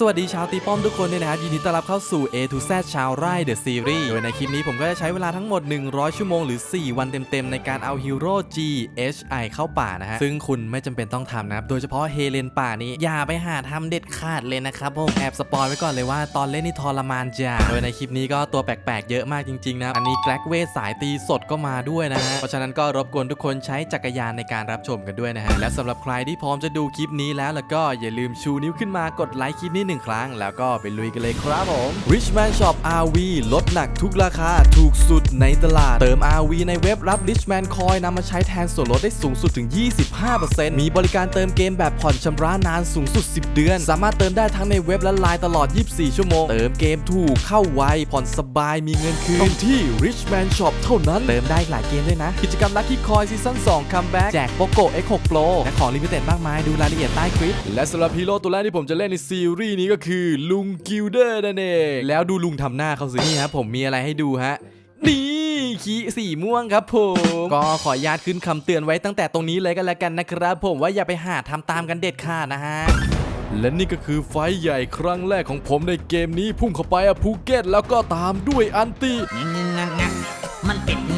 สวัสดีชาวตีป้อมทุกคนด้วยนะครับยินดีต้อนรับเข้าสู่ A to Z ชาวไร่ The Series โดยในคลิปนี้ผมก็จะใช้เวลาทั้งหมด 100 ชั่วโมงหรือ 4 วันเต็มๆ ในการเอาฮีโร่ G H I เข้าป่านะฮะ ซึ่งคุณไม่จำเป็นต้องทำนะครับ โดยเฉพาะเฮเลนป่านี้ อย่าไปหาทำเด็ดขาดเลยนะครับผมแอบสปอยไว้ก่อนเลยว่าตอนเล่นนี่ทรมานจ้าโดยในคลิปนี้ก็ตัวแปลกๆ เยอะมากจริงๆนะอันนี้แกลกเวทสายตีสดก็มาด้วยนะฮะเพราะฉะนั้นก็รบกวนทุกคนใช้จักรยานในการรับชมกันด้วยนะฮะและสำหรับใครที่พร้อมจะดูคลิปนี้แล้วแล้วก็อย่าลืมชูนิ้วขึ้นมากดไลค์คลิปนี้หนึ่งครั้ง แล้วก็ไปลุยกันเลยครับผม Richman Shop RV ลดหนักทุกราคาถูกสุดในตลาด เติม RV ในเว็บรับ Richman Coin นำมาใช้แทนส่วนลดได้สูงสุดถึง 25%มีบริการเติมเกมแบบผ่อนชำระนานสูงสุด 10 เดือน สามารถเติมได้ทั้งในเว็บและไลน์ตลอด 24 ชั่วโมง เติมเกมถูกเข้าไวผ่อนสบายมีเงินคืนต้องที่ Richman Shop เท่านั้น เติมได้หลายเกมด้วยนะ กิจกรรม Lucky Coin ซีซั่น2 Comeback แจกโปโก X6 Pro และของลิมิเต็ดมากมายดูรายละเอียดใต้คลิป และสำหรับฮีโร่ตัวแรกที่ผมจะเล่นในซีรีส์นี้ก็คือลุงกิลเดอร์นั่นเองแล้วดูลุงทำหน้าเขาสินี่ครับผมมีอะไรให้ดูฮะนี่ขีสีม่วงครับผม ก็ขออนุญาตขึ้นคำเตือนไว้ตั้งแต่ตรงนี้เลยกันแล้วกันนะครับ ผมว่าอย่าไปหาทำตามกันเด็ดขาดนะฮะและนี่ก็คือไฟท์ใหญ่ครั้งแรกของผมในเกมนี้พุ่งเข้าไปอะภูเก็ตแล้วก็ตามด้วยอันติงักงักมันเป็นงักงักงัก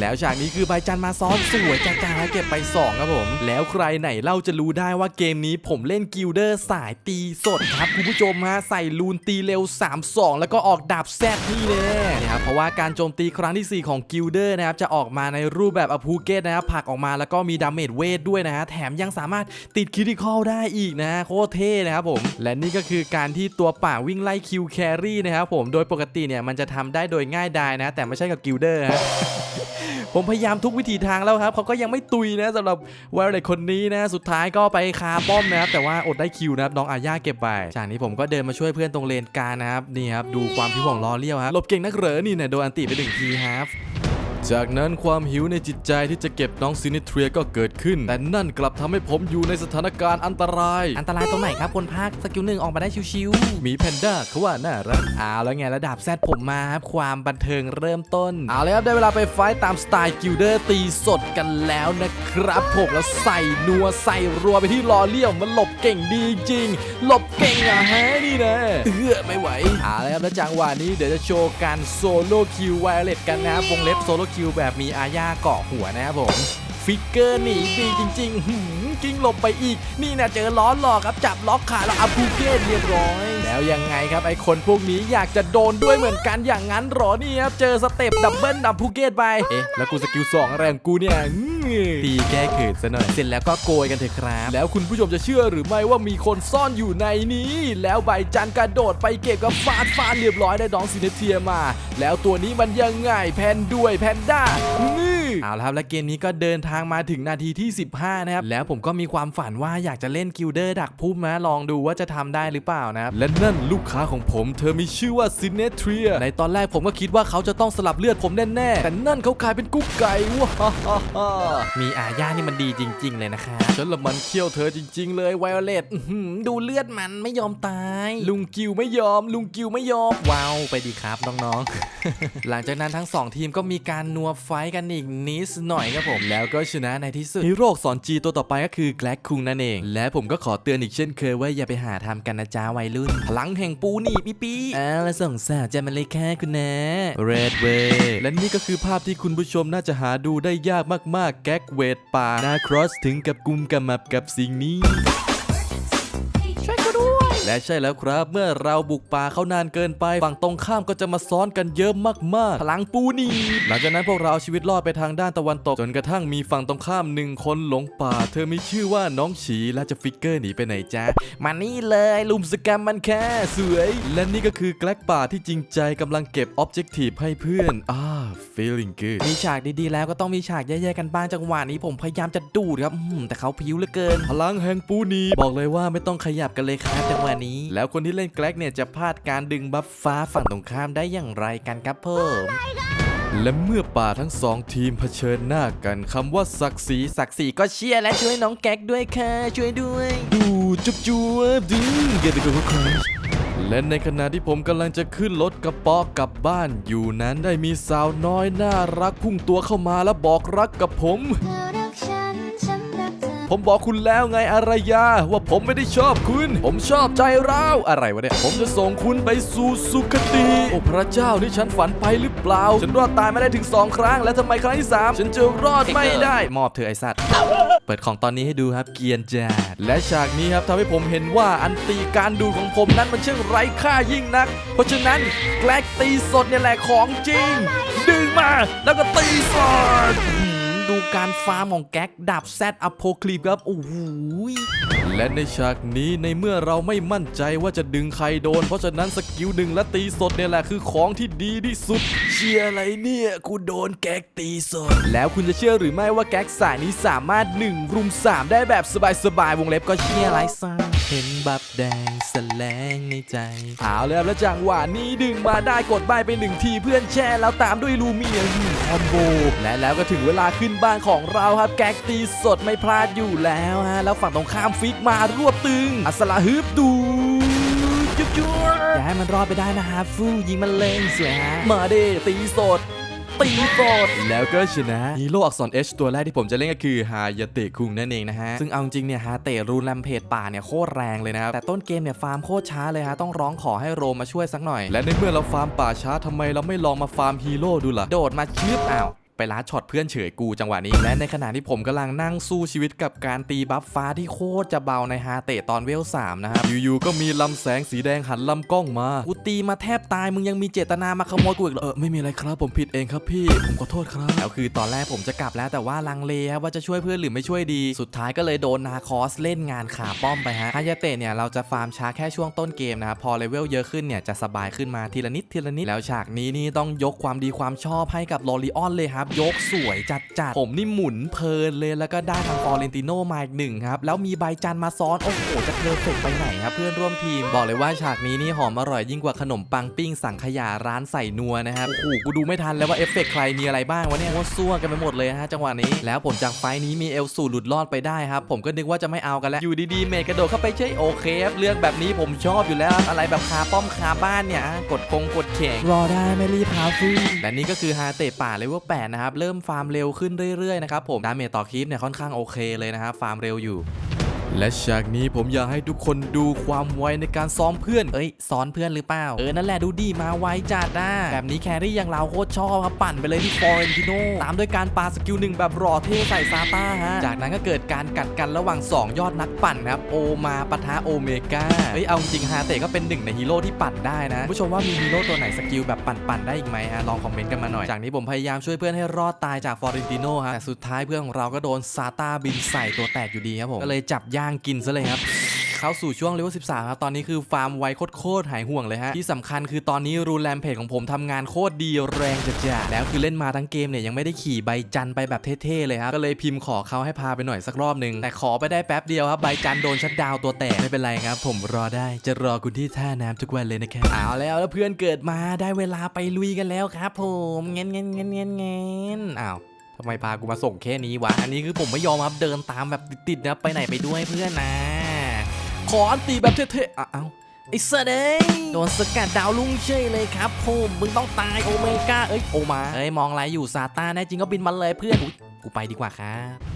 แล้วฉากนี้คือใบจันมาซ้อนสวยจ้าๆเก็บไป 2 ครับผม แล้วใครไหนเล่าจะรู้ได้ว่าเกมนี้ผมเล่นกิลเดอร์สายตีสดครับคุณผู้ชมฮะใส่ลูนตีเร็ว 3-2 แล้วก็ออกดาบแซดนี่เลยนะครับเพราะว่าการโจมตีครั้งที่ 4 ของกิลเดอร์นะครับจะออกมาในรูปแบบอภูเกตนะครับผลักออกมาแล้วก็มีดาเมจเวทด้วยนะฮะแถมยังสามารถติดคิริคอลได้อีกนะโคตรเท่นะครับผม และนี่ก็คือการที่ตัวป่าวิ่งไล่คิวแครี่นะครับผมโดยปกติเนี่ยมันจะทำได้โดยง่ายดายนะ แต่ไม่ใช่กับกิลเดอร์ฮะผมพยายามทุกวิธีทางแล้วครับเขาก็ยังไม่ตุยนะสำหรับวอลเลตคนนี้นะสุดท้ายก็ไปคาป้อมนะครับแต่ว่าอดได้คิวนะครับน้องอาญาเก็บไป จากนี้ผมก็เดินมาช่วยเพื่อนตรงเลนกลางนะครับนี่ครับดูความพิวของล้อเลี้ยวฮะหลบเก่งนักเหรอนี่เนี่ยโดนอันติไปหนึ่งทีครับ จากนั้นความหิวในจิตใจที่จะเก็บน้องซินิเทรียก็เกิดขึ้น แต่นั่นกลับทำให้ผมอยู่ในสถานการณ์อันตราย อันตรายตรงไหนครับคนภาคสกิลหนึ่งออกมาได้ชิวๆหมีแพนด้าเขาว่าน่ารักเอาแล้วไงระดับแซดผมมาครับความบันเทิงเริ่มต้น เอาเลยครับได้เวลาไปไฟต์ตามสไตล์กิลเดอร์ตีสดกันแล้วนะครับผมแล้วใส่นัวใส่รัวไปที่ล้อเลี้ยวมันหลบเก่งดีจริง หลบเก่งอะฮะนี่นะเออไม่ไหวเอาเลยครับแล้วจังหวะนี้เดี๋ยวจะโชว์การโซโล่คิวไวเลตกันนะครับวงเล็บโซโล่คิวแบบมีอาญาเกาะหัวนะครับผม ฟิกเกอร์หนีดีจริงๆหืมกิ้งหลบไปอีก นี่นะเจอล้อหลอกครับจับล็อกขาแล้วอัพภูเก็ตเรียบร้อย แล้วยังไงครับไอคนพวกนี้อยากจะโดนด้วยเหมือนกันอย่างนั้นเหรอนี่ครับเจอสเต็ปดับเบิลดับภูเก็ตไปเอ๊ะแล้วกูสกิลสองอะไรของกูเนี่ยอื้อตีแก้เขินซะหน่อย เสร็จแล้วก็โกยกันเถอะครับ แล้วคุณผู้ชมจะเชื่อหรือไม่ว่ามีคนซ่อนอยู่ในนี้ แล้วใบจันกระโดดไปเก็บกับฟาดฟาดเรียบร้อยได้ดองซินเทียมา แล้วตัวนี้มันยังไงแพนด้วยแพนด้านี่ เอาละครับและเกมนี้ก็เดินทางมาถึงนาทีที่ 15 นะครับ แล้วผมก็มีความฝันว่าอยากจะเล่นกิลเดอร์ดักพุ่มนะลองดูว่าจะทำได้หรือเปล่านะครับ และนั่นลูกค้าของผมเธอมีชื่อว่าซินเนเทรียในตอนแรกผมก็คิดว่าเขาจะต้องสลับเลือดผมแน่ๆแต่นั่นเขากลายเป็นกุ๊กไก่ว้าฮ่าฮ่าฮ่ามีอาญานี่มันดีจริง ๆ เลยนะครับฉันละมันเคี้ยวเธอจริง ๆ เลยไวโอเลตดูเลือดมันไม่ยอมตาย ลุงกิวไม่ยอม ลุงกิวไม่ยอมว้าวไปดีครับน้องๆหลังจากนั้นทั้ง 2 ทีมก็มีการนัวไฟท์กันอีกนิดหน่อยครับผมแล้วก็ชนะในที่สุดฮีโร่สอนจีตัวต่อไปก็คือแกลกคุงนั่นเอง และผมก็ขอเตือนอีกเช่นเคยว่าอย่าไปหาทำกันนะจ้าวัยรุ่น พลังแห่งปูนี่ปีปีอ่าแล้วส่งสาวจะมาเลยแค่คุณนะ Red Way และนี่ก็คือภาพที่คุณผู้ชมน่าจะหาดูได้ยากมากๆ แก๊กเวทป่าหน้าครอสถึงกับกุมกำมับกับสิ่งนี้ และใช่แล้วครับ เมื่อเราบุกป่าเขานานเกินไป ฝั่งตรงข้ามก็จะมาซ้อนกันเยอะมากๆ พลังปูนีหลังจากนั้นพวกเราเอาชีวิตรอดไปทางด้านตะวันตก จนกระทั่งมีฝั่งตรงข้ามหนึ่งคนหลงป่า เธอมีชื่อว่าน้องฉีและจะฟิกเกอร์หนีไปไหนจ้ามานี่เลยลุมสกรรมมันแค่สวย และนี่ก็คือแกล็กป่าที่จริงใจกำลังเก็บออบเจกตีฟให้เพื่อนอ่า feeling good มีฉากดีๆแล้วก็ต้องมีฉากแย่ๆกันบ้างจังหวะนี้ผมพยายามจะดูดครับอืมแต่เขาพิ้วเหลือเกิน พลังแห่งปูนีบอกเลยว่าไม่ต้องขยับกันเลยครับจังหวะนี้ แล้วคนที่เล่นแกล็กเนี่ยจะพลาดการดึงบัฟฟ้าฝั่งตรงข้ามได้อย่างไรกันครับเพิ่มและเมื่อป่าทั้งสองทีมเผชิญหน้ากันคำว่าศักดิ์ศรีศักดิ์ศรีก็เชียร์และช่วยน้องแก๊กด้วยค่ะ ช่วยด้วย ดูจุบจวบดึงเกตกับครัและในขณะที่ผมกำลังจะขึ้นรถกระเป๋อกลับบ้านอยู่นั้นได้มีสาวน้อยน่ารักพุ่งตัวเข้ามาและบอกรักกับผม ผมบอกคุณแล้วไงอารยา ว่าผมไม่ได้ชอบคุณ ผมชอบใจร้าวอะไรวะเนี่ย ผมจะส่งคุณไปสู่สุคติ โอ้พระเจ้านี่ฉันฝันไปหรือเปล่า ฉันรอดตายมาได้ถึง 2 ครั้ง แล้วทำไมครั้งที่ 3 ฉันจะรอดไม่ได้ มอบเธอไอสัตว์ เปิดของตอนนี้ให้ดูครับเกียนจัดและฉากนี้ครับทำให้ผมเห็นว่าอันตีการดูของผมนั้นมันช่างไร้ค่ายิ่งนัก เพราะฉะนั้นแกลกตีสดเนี่ยแหละของจริง ดึงมาแล้วก็ตีสด การฟาร์มของแก๊กดับแซดอโพคลิปครับ โอ้โหและในฉากนี้ในเมื่อเราไม่มั่นใจว่าจะดึงใครโดน เพราะฉะนั้นสกิลดึงและตีสดเนี่ยแหละคือของที่ดีที่สุด เชียร์อะไรเนี่ยกูโดนแก๊กตีสด แล้วคุณจะเชื่อหรือไม่ว่าแก๊กสายนี้สามารถ1รุม3 ได้แบบสบายๆวงเล็บก็เชียร์ไรซ่าเห็นบับแดงแสลงในใจเอาเลยครับแล้วจังหวะนี้ดึงมาได้กดใบไปหนึ่งทีเพื่อนแช่แล้วตามด้วยลูเมียคอมโบและแล้วก็ถึงเวลาขึ้นบ้านของเราครับแก๊กตีสดไม่พลาดอยู่แล้วฮะแล้วฝั่งตรงข้ามฟิกมารวบตึง อัสลาฮึบดูจุ๊บจุ๊บอย่าให้มันรอดไปได้นะฮะฟูยิงมันเล่งเสียฮะมาเด้ตีสดตีสดแล้วก็ชนะฮีโร่อักษร H ตัวแรกที่ผมจะเล่นก็คือฮายาเตะคุงนั่นเองนะฮะ ซึ่งเอาจริงเนี่ยฮาเตะรูนแรมเพจป่าเนี่ยโคตรแรงเลยนะครับแต่ต้นเกมเนี่ยฟาร์มโคตรช้าเลยฮะ ต้องร้องขอให้โรมมาช่วยสักหน่อย และในเมื่อเราฟาร์มป่าช้าทำไมเราไม่ลองมาฟาร์มฮีโร่ดูล่ะ โดดมาชืบอ้าว ไปล้าช็อตเพื่อนเฉยกูจังหวะนี้ และในขณะที่ผมกำลังนั่งสู้ชีวิตกับการตีบัฟฟ้าที่โคตรจะเบาในฮาเตะตอนเวล3นะครับอยู่ๆก็มีลำแสงสีแดงหันลำกล้องมากูตีมาแทบตายมึงยังมีเจตนามาขโมยกูอีกเหรอเออไม่มีอะไรครับผมผิดเองครับพี่ ผมขอโทษครับแล้วคือตอนแรกผมจะกลับแล้วแต่ว่าลังเลครับว่าจะช่วยเพื่อนหรือไม่ช่วยดีสุดท้ายก็เลยโดนนาคอสเล่นงานขาป้อมไปฮะฮายาเตะเนี่ยเราจะฟาร์มช้าแค่ช่วงต้นเกมนะครับพอเลเวลเยอะขึ้นเนี่ยจะสบายขึ้นมาทีละนิดทีละนิดแล้วฉากนี้นี่ต้องยกความดีความชอบให้กับลอริออนเลยครับยกสวยจัดจัดผมนี่หมุนเพลินเลยแล้วก็ได้ทางฟอเรนติโนมาอีกหนึ่งครับ แล้วมีใบจันมาซ้อน โอ้โห จะเพอร์เฟกไปไหนครับเพื่อนร่วมทีม บอกเลยว่าฉากนี้นี่หอมอร่อยยิ่งกว่าขนมปังปิ้งสังขยาร้านใส่นัวนะครับโอ้โหกูดูไม่ทันแล้วว่าเอฟเฟกต์ใครมีอะไรบ้างวะเนี่ยว่าซั่วกันไปหมดเลยฮะจังหวะนี้ แล้วผลจากไฟนี้มีเอลสูหลุดรอดไปได้ครับผมก็นึกว่าจะไม่เอากันแล้วอยู่ดีๆเมย์กระโดดเข้าไปเฉยโอเคเรื่องแบบนี้ผมชอบอยู่แล้วอะไรแบบคาป้อมคาบ้านเนี่ยกดคงกด แข่งรอได้ไม่รีบพาฟื้นและนี่ก็คือฮาเตะป่าเลเวล8นะครับ เริ่มฟาร์มเร็วขึ้นเรื่อยๆนะครับผม ดาเมจต่อคลิปเนี่ยค่อนข้างโอเคเลยนะครับ ฟาร์มเร็วอยู่ และฉากนี้ผมอยากให้ทุกคนดูความไวในการซ้อมเพื่อน เอ้ยซ้อนเพื่อนหรือเปล่า เออ นั่นแหละดูดีมาไวจัดนะแบบนี้แครี่อย่างเราโคตรชอบครับปั่นไปเลยที่ฟอร์เรนติโนตามด้วยการปาสกิลหนึ่งแบบรอเท่ใส่ซาต้าฮะ จากนั้นก็เกิดการกัดกันระหว่าง 2 ยอดนักปั่นครับโอมาปะทะโอเมก้าเฮ้ยเอาจริงฮาเตะก็เป็นหนึ่งในฮีโร่ที่ปั่นได้นะผู้ชมว่ามีฮีโร่ตัวไหนสกิลแบบปั่นๆได้อีกไหมฮะลองคอมเมนต์กันมาหน่อยจากนี้ผมพยายามช่วยเพื่อนให้รอดตายจากฟอร์เรนติโนฮะแต่สุดท้ายเพื่อนของเราก็โดนซาต้าบินใส่ตัวแตกอยู่ดีครับผมก็เลยจับย่างกินซะเลยครับเข้าสู่ช่วงเลเวล13 ครับ ตอนนี้คือฟาร์มไวโคตรๆหายห่วงเลยฮะ ที่สำคัญคือตอนนี้รูแรมเพจของผมทำงานโคตรดีแรงจัดจ้าแล้วคือเล่นมาทั้งเกมเนี่ย ยังไม่ได้ขี่ใบจันไปแบบเท่ๆเลยครับ ก็เลยพิมพ์ขอเขาให้พาไปหน่อยสักรอบหนึ่งแต่ขอไปได้แป๊บเดียวครับ ใบจันโดนชัดดาวตัวแตก ไม่เป็นไรครับ ผมรอได้จะรอคุณที่ท่าน้ำทุกวันเลยนะครับเอาแล้วแล้วเพื่อนเกิดมาได้เวลาไปลุยกันแล้วครับ ผมเงี้ยเงี้ยเงี้ยเงี้ยเงี้ยอ้าวำไมพากูมาส่งแค่นี้วะ อันนี้คือผมไม่ยอมครับเดินตามแบบติดๆนะไปไหนไปด้วยเพื่อนนะ ขออันตีแบบเท่ๆอ้าวไอ้เสดยโดนสกัดดาวลุ่งเชยเลยครับผมมึงต้องตายโอเมก้าเอ้ยโอมาเอ้ยมองอะไรอยู่ซาตานแน่จริงก็บินมาเลยเพื่อนกูไปดีกว่าครับ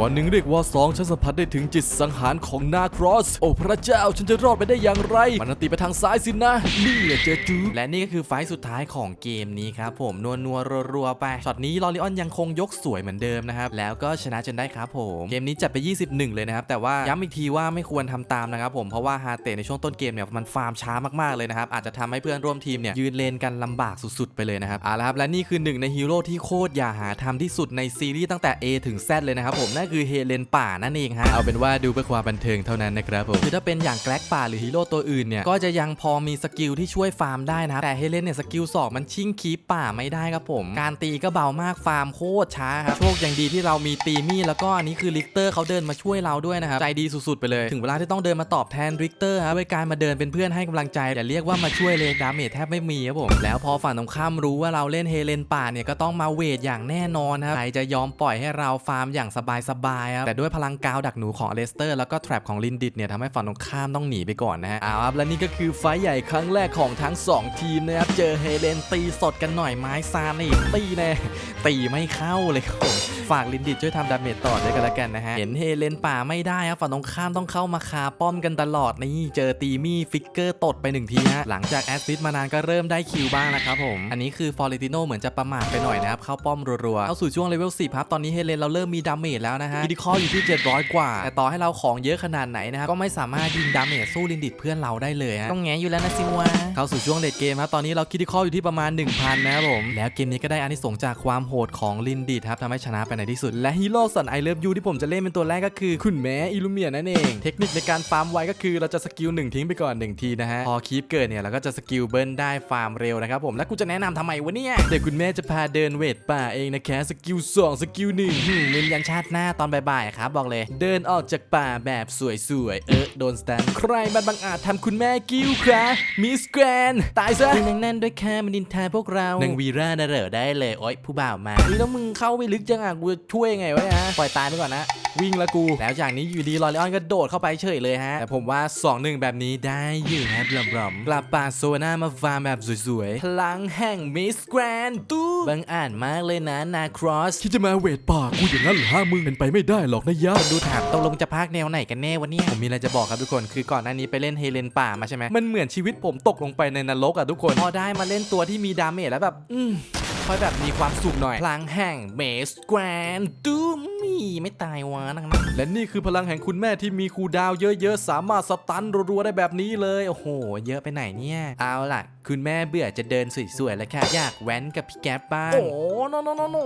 วันหนึ่งเรียกว่าสองฉันสัมผัสได้ถึงจิตสังหารของนาครอส โอ้พระเจ้าฉันจะรอดไปได้อย่างไร มันตีไปทางซ้ายสินะ นี่แหละเจจูและนี่ก็คือไฟสุดท้ายของเกมนี้ครับผมนัวนัวรัวๆไปช็อตนี้ลอริออนยังคงยกสวยเหมือนเดิมนะครับ แล้วก็ชนะจนได้ครับผมเกมนี้จัดไป 21 เลยนะครับ แต่ว่าย้ำอีกทีว่าไม่ควรทำตามนะครับผมเพราะว่าฮาเตะในช่วงต้นเกมเนี่ยมันฟาร์มช้ามากๆเลยนะครับอาจจะทำให้เพื่อนร่วมทีมเนี่ยยืนเลนกันลำบากสุดๆไปเลยนะครับเอาละครับและนี่คือหนึ่งในฮีโร่ที่โคตรอย่าหาทำที่สุดในซีรีส์ตั้งแต่ A ถึง Z เลยนะครับผมนันคือเฮเลนป่านั่นเองฮะเอาเป็นว่าดูเพื่อความบันเทิงเท่านั้นนะครับผมคือถ้าเป็นอย่างแกล็กป่าหรือฮีโร่ตัวอื่นเนี่ยก็จะยังพอมีสกิลที่ช่วยฟาร์มได้นะแต่เฮเลนเนี่ยสกิลสองมันชิ่งคีปป่าไม่ได้ครับผม การตีก็เบามากฟาร์มโคตรช้าครับโชคอย่างดีที่เรามีตีมี่แล้วก็อันนี้คือลิกเตอร์เขาเดินมาช่วยเราด้วยนะครับใจดีสุดๆไปเลยถึงเวลาที่ต้องเดินมาตอบแทนลิกเตอร์ครับด้วยการมาเดินเป็นเพื่อนให้กำลังใจอย่าเรียกว่ามาช่วยเลยดาเมจแทบไม่มีครับผมแล้วพอฝั่งตรงข้ามรู้ว่าเราเล่นเฮเลนป่าเนี่ยก็ต้องมาเวทอย่างแน่นอนครับใครจะยอมปล่อยให้เราฟาร์มอย่างสบายๆครับแต่ด้วยพลังกาวดักหนูของอเลสเตอร์แล้วก็แทรปของลินดิดเนี่ยทำให้ฝั่งตรงข้ามต้องหนีไปก่อนนะฮะเอาครับและนี่ก็คือไฟใหญ่ครั้งแรกของทั้ง 2 ทีมนะครับเจอเฮเลนตีสดกันหน่อยไม้ซานอีกตีแน่ตีไม่เข้าเลยครับผมฝากลินดิดช่วยทำดาเมจต่อด้วยกันละกันนะฮะเห็นเฮเลนป่าไม่ได้ครับฝั่งตรงข้ามต้องเข้ามาคาป้อมกันตลอดนี่เจอตีมี่ฟิกเกอร์ตดไปหนึ่งทีฮะหลังจากแอดฟิตมานานก็เริ่มได้คิวบ้างแล้วครับผมอันนี้คือฟอร์เรติโนเหมือนจะประมาทไปหน่อยนะครับเข้าป้อมรัวๆเข้าสู่ช่วงเลเวล10ครับตอนนี้เฮเลนเราเริ่มมีดาเมจแล้วนะฮะอีดิคออยู่ที่ 700 กว่า แต่ต่อให้เราของเยอะขนาดไหนนะครับ ก็ไม่สามารถยิงดาเมจสู้ลินดิดเพื่อนเราได้เลยฮะต้องแงอยู่แล้วนะซิวะเข้าสู่ช่วงเลดเกมครับ ตอนนี้เราคิดดิคออยู่ที่ประมาณ 1000 นะครับผม แล้วเกมนี้ก็ได้อานิสงส์จากความโหดของลินดิดครับทำให้ชนะไปในที่สุด และฮีโร่สันไอเลิฟยูที่ผมจะเล่นเป็นตัวแรกก็คือคุณแม่อิลูเมียนั่นเอง เทคนิคในการฟาร์มไวก็คือเราจะสกิลหนึ่งทิ้งไปก่อนหนึ่งทีนะฮะ พอคีปเกิดเนี่ยเราก็จะสกิลเบิร์นได้ฟาร์มเร็วนะครับผม แล้วกูจะแนะนำทำไมวะเนี่ย เดี๋ยวคุณแม่จะพาเดินเวทป่าเองนะแค่สกิล2สกิลหนึ่งหืมเน้นยันชาติหน้าตอนบ่ายๆครับบอกเลย เดินออกจากป่าแบบสวยๆ เออโดนสแตนใครมันบังอาจทำคุณแม่กิ้วครับมิสแกรนตายซะนางนั่นด้วยแค่มันดินทาพวกเรานางวีราน่ะเหรอได้เลยโอ๊ยผู้บ่าวมานี่แล้วมึงเข้าไปลึกจังอะกูจะช่วยไงวะเนี่ยฮะปล่อยตายไปก่อนนะ วิ่งละกู แล้วจากนี้อยู่ดีลอริออนก็โดดเข้าไปเฉยเลยฮะ แต่ผมว่า 2-1 แบบนี้ได้อยู่ครับบลอมๆกลับป่าโซน่ามาฟาร์มแบบสวยๆ พลังแห่งมิสแกรนตู้บังอ่านมากเลยนะนาครอสที่จะมาเวทป่ากูอย่างนั้นเหรอฮะมึงเป็นไปไม่ได้หรอกนะยะดูถามตกลงจะพากแนวไหนกันแน่วะเนี่ยผมมีอะไรจะบอกครับทุกคน คือก่อนหน้านี้ไปเล่นเฮเลนป่ามาใช่ไหมมันเหมือนชีวิตผมตกลงไปในนรกอะทุกคน พอได้มาเล่นตัวที่มีดาเมจแล้วแบบ อืม ค่อยแบบมีความสุขหน่อย พลังแห่งเมสแกรนดูมีไม่ตายวะนังนั้นและนี่คือพลังแห่งคุณแม่ที่มีคูลดาวน์เยอะๆ สามารถสตันรัวๆได้แบบนี้เลย โอ้โหโห เยอะไปไหนเนี่ย เอาล่ะ คุณแม่เบื่อจะเดินสวยๆแล้วค่ะอยากแว้นกับพี่แก๊ปบ้างโอ้โนโนโนโน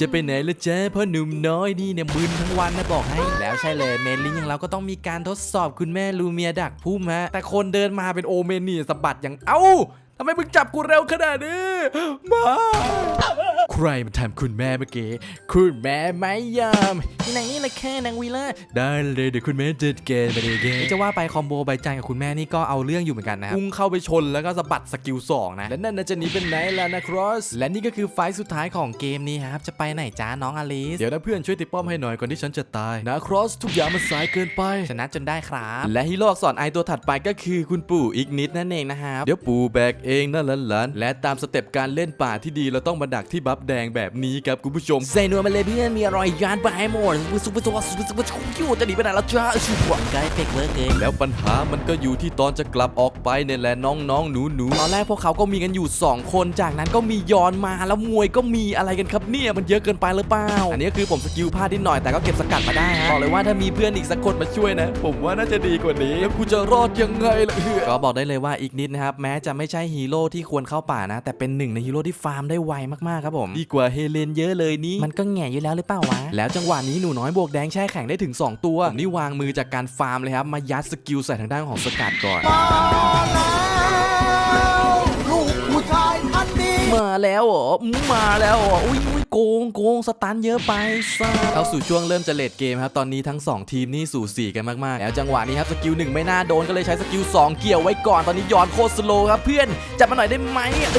จะไปไหนละจ๊ะพ่อหนุ่มน้อยนี่เนี่ยมึนทั้งวันนะบอกให้แล้วใช่เลยเมนลิงอย่างเราก็ต้องมีการทดสอบคุณแม่ลูเมียดักพุ่มฮะแต่คนเดินมาเป็นโอเมนนี่สะบัดอย่างเอ้า ทำไมมึงจับกูเร็วขนาดนี้ มา ใครมันทำคุณแม่เมื่อกี้ คุณแม่ไม่ยอมที่นางนี่แหละแค่นางวีล่าได้เลยเดี๋ยวคุณแม่จัดแกนไปเลยแกจะว่าไปคอมโบใบจันกับคุณแม่นี่ก็เอาเรื่องอยู่เหมือนกันนะครับพุ่งเข้าไปชนแล้วก็สะบัดสกิลสองนะ และนั่นน่ะจะหนีเป็นไหนล่ะนะครอส และนี่ก็คือไฟล์สุดท้ายของเกมนี้ครับ จะไปไหนจ้าน้องอลิส เดี๋ยวนะเพื่อนช่วยติดป้อมให้หน่อยก่อนที่ฉันจะตายนะครอสทุกอย่างมันสายเกินไป ชนะจนได้ครับ และฮีโร่อักษรไอตัวถัดไปก็คือคุณปู่อีกนิดนั่นเองนะครับ เดี๋ยวปู่แบกเเองนั่นหลานๆและตามสเต็ปการเล่นป่าที่ดีเราต้องมาดักที่บัฟแดงแบบนี้ครับคุณผู้ชมใส่นัวมาเลยเพื่อนมีอร่อยยานไปหมดสุปสุปสุปสุปสุปคิวจะหนีไปไหนแล้วจ้าชุบหวังไกด์เฟกเวอร์เกินแล้วปัญหามันก็อยู่ที่ตอนจะกลับออกไปเนี่ยแหละน้องๆหนูตอนแรกพวกเขาก็มีกันอยู่ 2 คนจากนั้นก็มียอนมาแล้วมวยก็มีอะไรกันครับเนี่ยมันเยอะเกินไปหรือเปล่าอันนี้คือผมสกิลพลาดนิดหน่อยแต่ก็เก็บสกัดมาได้บอกเลยว่าถ้ามีเพื่อนอีกสักคนมาช่วยนะ ผมว่าน่าจะดีกว่านี้แล้วกูจะรอดยังไงล่ะก็บอกได้เลยว่าอีกนิดนะครับแม้จะไม่ใช่ฮีโร่ที่ควรเข้าป่านะ แต่เป็นหนึ่งในฮีโร่ที่ฟาร์มได้ไวมากๆครับผมดีกว่าเฮเลนเยอะเลยนี่มันก็แง่อยู่แล้วหรือเปล่าวะแล้วจังหวะนี้หนูน้อยบวกแดงแช่แข็งได้ถึง 2 ตัวผมนี่วางมือจากการฟาร์มเลยครับมายัดสกิลใส่ทางด้านของสกัดก่อน มาแล้วเหรอมาแล้วเหรออุ้ยอุ้ยโกงโกงสตันเยอะไปซ่าเข้าสู่ช่วงเริ่มจะเลดเกมครับตอนนี้ทั้ง 2 ทีมนี่สู่สีกันมากๆ แล้วจังหวะนี้ครับสกิลหนึ่งไม่น่าโดนก็เลยใช้สกิล2 เกี่ยวไว้ก่อนตอนนี้ย้อนโคตรสโลครับเพื่อนจับมาหน่อยได้ไหมเอ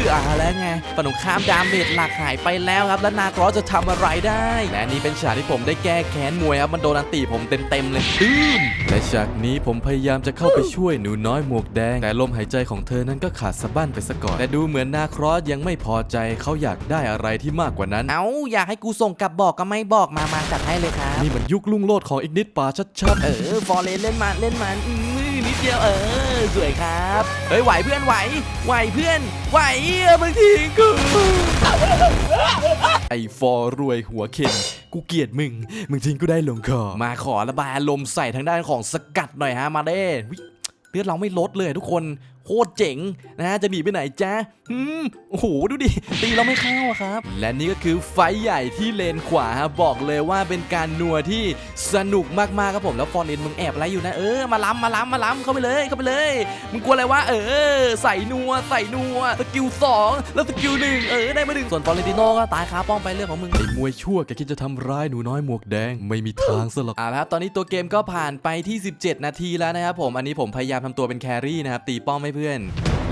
ออ่าแล้วไงฝั่งตรงข้ามดาเมจหลักหายไปแล้วครับ แล้วนาครอสจะทำอะไรได้และนี่เป็นฉากที่ผมได้แก้แค้นมวยครับมันโดนอันตีผมเต็มๆเลยตื้มและฉากนี้ผมพยายามจะเข้าไปช่วยหนูน้อยหมวกแดง แต่ลมหายใจของเธอนั้นก็ขาดสะบั้นไปซะก่อนแต่ดูเหมือนนาครอสยังไม่พอใจเขาอยากได้อะไรที่มากกว่านั้น เอาอยากให้กูส่งกลับบอกก็ไม่บอกมามาจัดให้เลยครับ นี่มันยุคลุ่งโลดของอีกนิดป่าชัดเออฟอร์เรนเล่นมาเล่นมาอือนิดเดียวเออสวยครับเฮ้ยไหวเพื่อนไหว ไหวเพื่อนไหวเออบางทีกูๆไอฟอร์รวยหัวเข็นกูเกลียดมึง มึงทิ้งกูได้ลงคอมาขอระบายอารมณ์ใส่ทางด้านของสกัดหน่อยฮะมาเด้วิเลือดเราไม่ลดเลยทุกคน โคตรเจ๋งนะฮะจะหนีไปไหนจ๊ะอืมโอ้โหดูดิตีเราไม่เข้าอะครับ และนี่ก็คือไฟท์ใหญ่ที่เลนขวาฮะบอกเลยว่าเป็นการนัวที่สนุกมากๆครับผมแล้วฟอร์เรนมึงแอบอะไรอยู่นะเออมาล้ำมาล้ำมาล้ำเข้าไปเลยเข้าไปเลยมึงกลัวอะไรวะเออ ใส่นัวใส่นัวสกิลสองแล้วสกิลหนึ่งเออได้มาหนึ่งส่วนฟอร์เรนติโนก็ตายคาป้อมไปเรื่องของมึงไอ้มวยชั่วแกคิดจะทำร้ายหนูน้อยหมวกแดงไม่มีทางซะหรอกอ่าแล้วครับตอนนี้ตัวเกมก็ผ่านไปที่ 17 นาทีแล้วนะครับผมอันนี้ผมพยายามทำตัวเป็นแครี่นะครับตีป้อมให้เพื่อน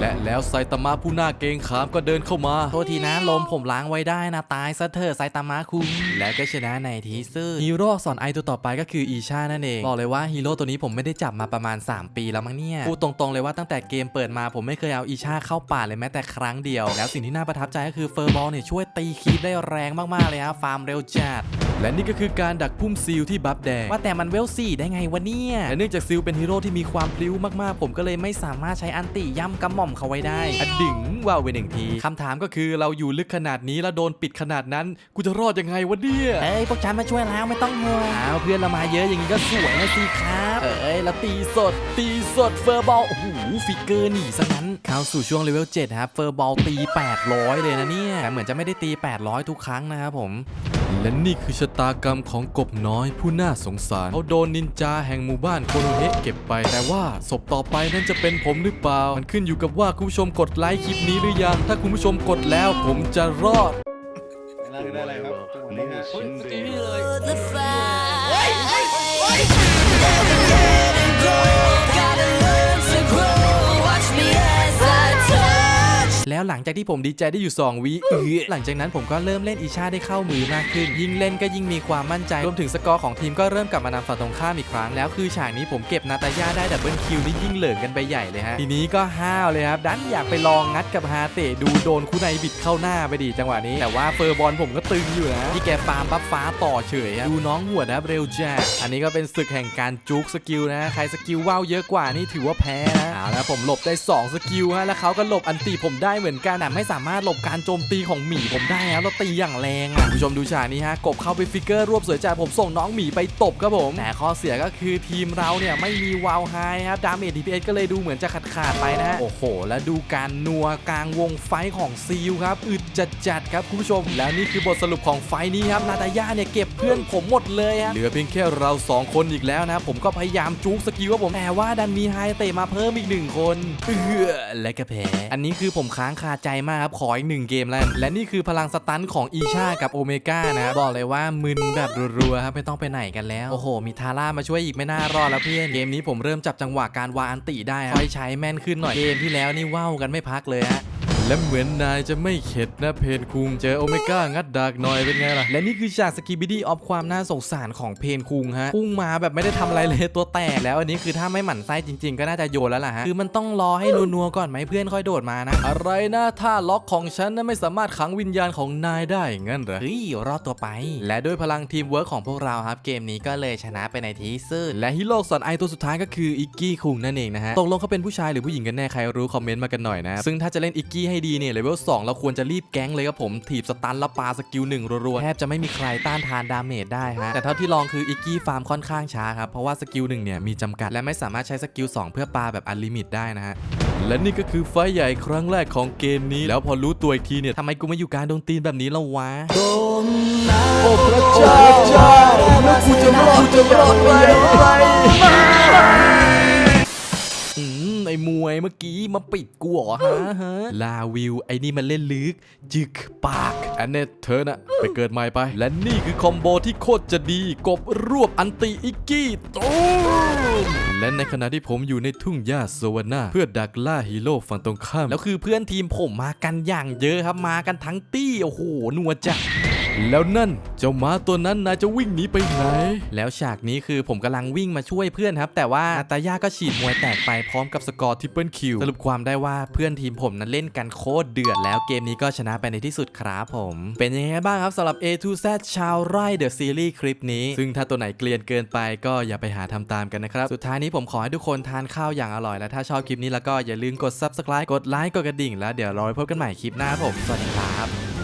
และแล้วไซตามะผู้หน้าเกรงขามก็เดินเข้ามา โทษทีนะลมผมล้างไว้ได้นะตายซะเถอะไซตามะคุงและก็ชนะในที่สุดฮีโร่สอักษรไอตัวต่อไปก็คืออีชานั่นเอง บอกเลยว่าฮีโร่ตัวนี้ผมไม่ได้จับมาประมาณ 3 ปีแล้วมั้งเนี่ย พูดตรงๆเลยว่าตั้งแต่เกมเปิดมาผมไม่เคยเอาอีชาเข้าป่าเลยแม้แต่ครั้งเดียว แล้วสิ่งที่น่าประทับใจก็คือเฟอร์บอลเนี่ยช่วยตีคีปได้แรงมากๆเลยฮะฟาร์มเร็วจัด และนี่ก็คือการดักพุ่มซิลที่บัฟแดงว่าแต่มันเวลสี่ได้ไงวะเนี่ยและเนื่องจากซิลเป็นฮีโร่ที่มีความพลิ้วมากผมก็เลยไม่สามารถใช้อันติย่ำกระหม่อมเขาไว้ได้ๆอะดึงว่าวไปหนึ่งทีคำถามก็คือเราอยู่ลึกขนาดนี้แล้วโดนปิดขนาดนั้น กูจะรอดยังไงวะเนี่ยเอ้ยพวกฉันมาช่วยแล้วไม่ต้องห่วงอ้าวเพื่อนเรามาเยอะอย่างนี้ก็สวยนะสิครับเอ้ยแล้วตีสด ตีสดเฟอร์บอลโอ้โหฟิกเกอร์หนีซะงั้นเข้าสู่ช่วงเลเวล7ครับเฟอร์บอลตี 800 เลยนะเนี่ยแต่เหมือนจะไม่ได้ตี 800 ทุกครั้งนะครับผมและนี่คือชะตากรรมของกบน้อยผู้น่าสงสาร เขาโดนนินจาแห่งหมู่บ้านโคโนเฮะเก็บไป แต่ว่าศพต่อไปนั้นจะเป็นผมหรือเปล่า มันขึ้นอยู่กับว่าคุณผู้ชมกดไลค์คลิปนี้หรือยัง ถ้าคุณผู้ชมกดแล้วผมจะรอดได้อะไรครับจังหวะนี้ฮะ the fight. Never letting go. แล้วหลังจากที่ผมดีใจได้อยู่ 2 วิเออหลังจากนั้นผมก็เริ่มเล่นอีชาได้เข้ามือมากขึ้น ยิ่งเล่นก็ยิ่งมีความมั่นใจ รวมถึงสกอร์ของทีมก็เริ่มกลับมานำฝั่งตรงข้ามอีกครั้ง แล้วคือฉากนี้ผมเก็บนาตาย่าได้ดับเบิลคิวนี่ยิ่งเหลิงกันไปใหญ่เลยฮะ ทีนี้ก็ห้าวเลยครับ ดันอยากไปลองงัดกับฮาเตะดูโดนคู่ในบิดเข้าหน้าไปดีจังหวะนี้ แต่ว่าเฟอร์บอลผมก็ตึงอยู่นะที่แกฟาร์มบัฟฟ้าต่อเฉยอะดูน้องหัวนะเร็วแจ๊กอันนี้ก็เป็นศึกแห่งการจุกสกิลนะใครสกิลว่าวเยอะกว่านี่ถือว่าแพ้นะเอาแล้วผมหลบได้ 2 สกิลฮะแล้วเขาก็หลบอันตีผมได้เหมือนกันแต่ไม่สามารถหลบการโจมตีของหมีผมได้ครับแล้วตีอย่างแรงอะคุณผู้ชมดูฉากนี้ฮะกบเข้าไปฟิกเกอร์รวบสวยจัดผมส่งน้องหมีไปตบครับผมแต่ข้อเสียก็คือทีมเราเนี่ยไม่มีวาวไฮครับดาเมจ DPS ก็เลยดูเหมือนจะขาดขาดๆไปนะโอ้โห แล้วดูการนัวกลางวงไฟของซีลครับอึดจัดจัดครับคุณผู้ชม แล้วนี่คือบทสรุปของไฟนี้ครับนาตาย่าเนี่ยเก็บเพื่อนผมหมดเลยฮะเหลือเพียงแค่เราสองคนอีกแล้วนะผมก็พยายามจูกสกิลว่าผมแต่ว่าดันมีไฮเตะมาเพิ่มอีกหนึ่งคนเออและก็แพ้อันนี้คือผมค้างคาใจมากครับ ขออีกหนึ่งเกมแล้ว และนี่คือพลังสตันของอีชากับโอเมก้านะบอกเลยว่ามึนแบบรัวๆครับไม่ต้องไปไหนกันแล้ว โอ้โห มีทาร่ามาช่วยอีกไม่น่ารอดแล้วเพื่อนเกมนี้ผมเริ่มจับจังหวะการวางอันติได้ครับค่อยใช้แม่นขึ้นหน่อยเกมที่แล้วนี่ว้าวกันไม่พักเลยฮะ และเหมือนนายจะไม่เข็ดนะเพนคุงเจอโอเมก้างัดดากหน่อยเป็นไงล่ะ และนี่คือฉากสกีบิดี้ออฟความน่าสงสารของเพนคุงฮะพุ่งมาแบบไม่ได้ทำอะไรเลยตัวแตกแล้วอันนี้คือถ้าไม่หมั่นไส้จริง ๆ ก็น่าจะโยนแล้วล่ะฮะคือมันต้องรอให้นัวๆก่อนไหมเพื่อนค่อยโดดมานะ อะไรนะถ้าล็อกของฉันนั้นไม่สามารถขังวิญญาณของนายได้งั้นเหรอเฮ้ยรอดตัวไป และด้วยพลังทีมเวิร์กของพวกเราครับเกมนี้ก็เลยชนะไปในที่สุดและฮีโร่สันไอตัวสุดท้ายก็คืออิกกี้คุงนั่นเองนะฮะตกลงเขาเป็นผู้ชายหรือผู้หญิงกันแน่ใครรู้คอมเมนต์มากันหน่อยนะซึ่งถ้าจะเล่นอิกกี้ให้ดีเนี่ยเลเวล2เราควรจะรีบแก๊งเลยครับผมถีบสตันแล้วปาสกิลหนึ่งรัวๆแทบจะไม่มีใครต้านทานดาเมจได้ฮะแต่เท่าที่ลองคืออิกกี้ฟาร์มค่อนข้างช้าครับเพราะว่าสกิลหนึ่งเนี่ยมีจำกัดและไม่สามารถใช้สกิล2เพื่อปาแบบอันลิมิตได้นะฮะและนี่ก็คือไฟท์ใหญ่ครั้งแรกของเกมนี้ แล้วพอรู้ตัวอีกทีเนี่ยทำไมกูมาอยู่กลารดงตีนแบบนี้แล้ววะตรงนั้นโอ้พระเจ้าแล้วกูจะรอดกูจะรอดไป เมื่อกี้มาปิดกูเหรอฮะฮะลาวิวไอนี่มันเล่นลึก จึกปากอันเนตเธอน่ะไปเกิดใหม่ไป และนี่คือคอมโบที่โคตรจะดี กบรวบอันติอิกกี้ตูมและในขณะที่ผมอยู่ในทุ่งหญ้าโซวาน่าเพื่อดักล่าฮีโร่ฝั่งตรงข้ามแล้วคือเพื่อนทีมผมมากันอย่างเยอะครับมากันทั้งตี้โอ้โหนัวจัด แล้วนั่นเจ้าม้าตัวนั้นนายจะวิ่งหนีไปไหน แล้วฉากนี้คือผมกำลังวิ่งมาช่วยเพื่อนครับ แต่ว่านาตาย่าก็ฉีดมวยแตกไปพร้อมกับสกอร์ทริปเปิลคิวสรุปความได้ว่าเพื่อนทีมผมนั้นเล่นกันโคตรเดือด แล้วเกมนี้ก็ชนะไปในที่สุดครับผม เป็นยังไงบ้างครับสำหรับ A to Z ชาวไร่เดอะซีรีส์คลิปนี้ ซึ่งถ้าตัวไหนเกลียนเกินไปก็อย่าไปหาทำตามกันนะครับ สุดท้ายนี้ผมขอให้ทุกคนทานข้าวอย่างอร่อย และถ้าชอบคลิปนี้แล้วก็อย่าลืมกด subscribe กดไลค์กดกระดิ่งแล้วเดี๋ยวเราไปพบกันใหม่คลิปหน้าผมสวัสดีครับ